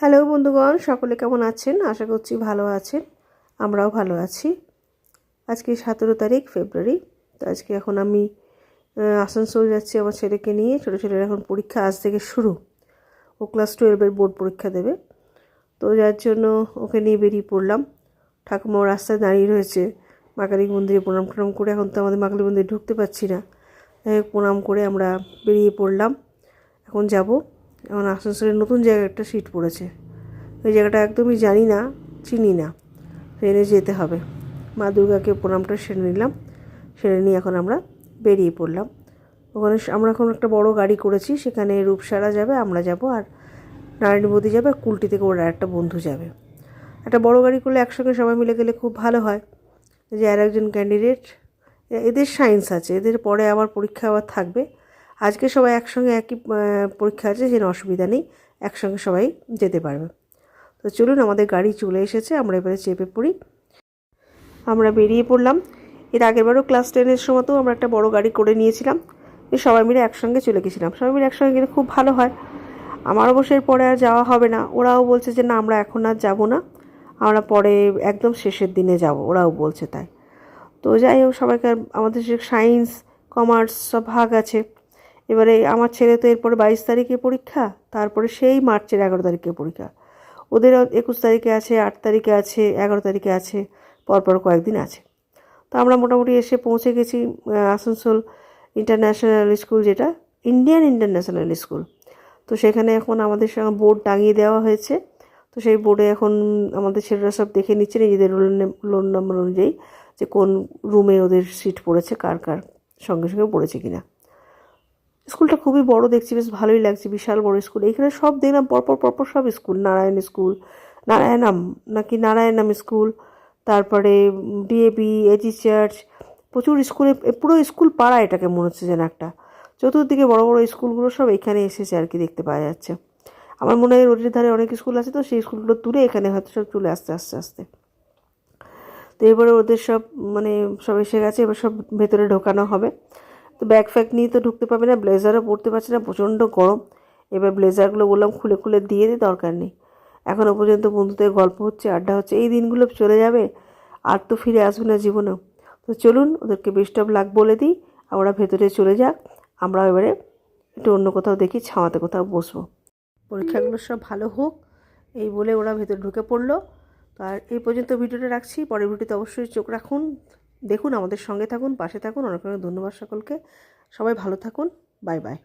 Hello বন্ধুগণ, সকলে কেমন আছেন? আশা করছি ভালো আছেন। আমরাও ভালো আছি। আজকে সতেরো তারিখ, ফেব্রুয়ারি। তো আজকে এখন আমি আসানসোল যাচ্ছি আমার ছেলেকে নিয়ে। ছোটো ছেলের এখন পরীক্ষা আজ থেকে শুরু। ও ক্লাস টুয়েলভের বোর্ড পরীক্ষা দেবে। তো যার জন্য ওকে নিয়ে বেরিয়ে পড়লাম। ঠাকুমাও রাস্তায় দাঁড়িয়ে রয়েছে। মা কালী মন্দিরে প্রণাম টনাম করে এখন তো আমাদের মাকালী মন্দিরে ঢুকতে পারছি না। প্রণাম করে আমরা বেরিয়ে পড়লাম। এখন যাব। এখন আসানসোলের নতুন জায়গায় একটা সিট পড়েছে। ওই জায়গাটা একদমই জানি না, চিনি না। ট্রেনে যেতে হবে। মা দুর্গাকে প্রণামটা সেরে নিলাম। সেরে নিয়ে এখন আমরা বেরিয়ে পড়লাম। ওখানে আমরা এখন একটা বড় গাড়ি করেছি, সেখানে রূপসারা যাবে, আমরা যাব, আর নারায়ণবতী যাবে, আর কুলটি থেকে ওর একটা বন্ধু যাবে। একটা বড় গাড়ি করলে একসঙ্গে সবাই মিলে গেলে খুব ভালো হয়। যে আর একজন ক্যান্ডিডেট এদের সায়েন্স আছে, এদের পরে আবার পরীক্ষা আবার থাকবে। আজকে সবাই একসঙ্গে একই পরীক্ষা আছে সেখানে অসুবিধা নেই, একসঙ্গে সবাই যেতে পারবে। তো চলুন, আমাদের গাড়ি চলে এসেছে, আমরা এবারে চেপে পড়ি। আমরা বেরিয়ে পড়লাম। এর আগেরবারও ক্লাস টেনের সময়তেও আমরা একটা বড় গাড়ি করে নিয়েছিলাম। সবাই মিলে একসঙ্গে চলে গেছিলাম। সবাই মিলে একসঙ্গে গেলে খুব ভালো হয়। আমার অবশ্য এর পরে আর যাওয়া হবে না। ওরাও বলছে যে, না, আমরা এখন আর যাব না। আমরা পরে একদম শেষের দিনে যাব। ওরাও বলছে তাই। তো যাই হোক, সবাইকে আমাদের যে সায়েন্স, কমার্স সব ভাগ আছে। এবারে আমার ছেলে তো এরপরে বাইশ তারিখে পরীক্ষা, তারপরে সেই মার্চের এগারো তারিখে পরীক্ষা। ওদের একুশ তারিখে আছে, আট তারিখে আছে, এগারো তারিখে আছে, পরপর কয়েকদিন আছে। তো আমরা মোটামুটি এসে পৌঁছে গেছি আসানসোল ইন্টারন্যাশনাল স্কুল যেটা, ইন্ডিয়ান ইন্টারন্যাশনাল স্কুল। তো সেখানে এখন আমাদের সঙ্গে বোর্ড টাঙিয়ে দেওয়া হয়েছে। তো সেই বোর্ডে এখন আমাদের ছেলেরা সব দেখে নিচ্ছে, নিজেদের রোল রোল নম্বর অনুযায়ী যে কোন রুমে ওদের সিট পড়েছে, কার কার সঙ্গে সঙ্গে পড়েছে কিনা। স্কুলটা খুবই বড়, দেখছি বেশ ভালোই লাগছে, বিশাল বড় স্কুল। এখানে সব দেখলাম, পরপর পরপর সব স্কুল, নারায়ণ স্কুল, নারায়ণাম নাকি নারায়ণাম স্কুল, তারপরে ডিএপি এজি চার্চ প্রচুর স্কুলে পুরো স্কুল পাড়া এটাকে মনে হচ্ছে যেন একটা। চতুর্দিকে বড় বড় স্কুলগুলো সব এখানে এসেছে আর কি দেখতে পাওয়া যাচ্ছে। আমার মনে হয় রোডের ধারে অনেক স্কুল আছে তো, সেই স্কুলগুলো তুলে এখানে হয়তো সব চলে আসতে আস্তে আস্তে। তো এবারে ওদের সব মানে সব এসে গেছে, এবার সব ভেতরে ঢোকানো হবে। তো ব্যাগ ফ্যাগ নিয়ে তো ঢুকতে পারবে না ব্লেজারও পরতে পারছে না, প্রচণ্ড গরম। এবার ব্লেজারগুলো বললাম খুলে খুলে দিয়ে দিই দরকার নেই। এখনও পর্যন্ত বন্ধুদের গল্প হচ্ছে, আড্ডা হচ্ছে, এই দিনগুলো চলে যাবে, আর তো ফিরে আসবে না জীবনেও। তো চলুন, ওদেরকে বেস্ট অফ লাক বলে দিই আর ওরা ভেতরে চলে যাক আমরা এবারে একটু অন্য কোথাও দেখি, ছাওয়াতে কোথাও বসবো। পরীক্ষাগুলো সব ভালো হোক, এই বলে ওরা ভেতরে ঢুকে পড়ল। আর এই পর্যন্ত ভিডিওটা রাখছি, পরের ভিডিওতে অবশ্যই চোখ রাখুন। দেখুন, আমাদের সঙ্গে থাকুন, পাশে থাকুন। অনেক অনেক ধন্যবাদ সকলকে। সবাই ভালো থাকুন। Bye bye.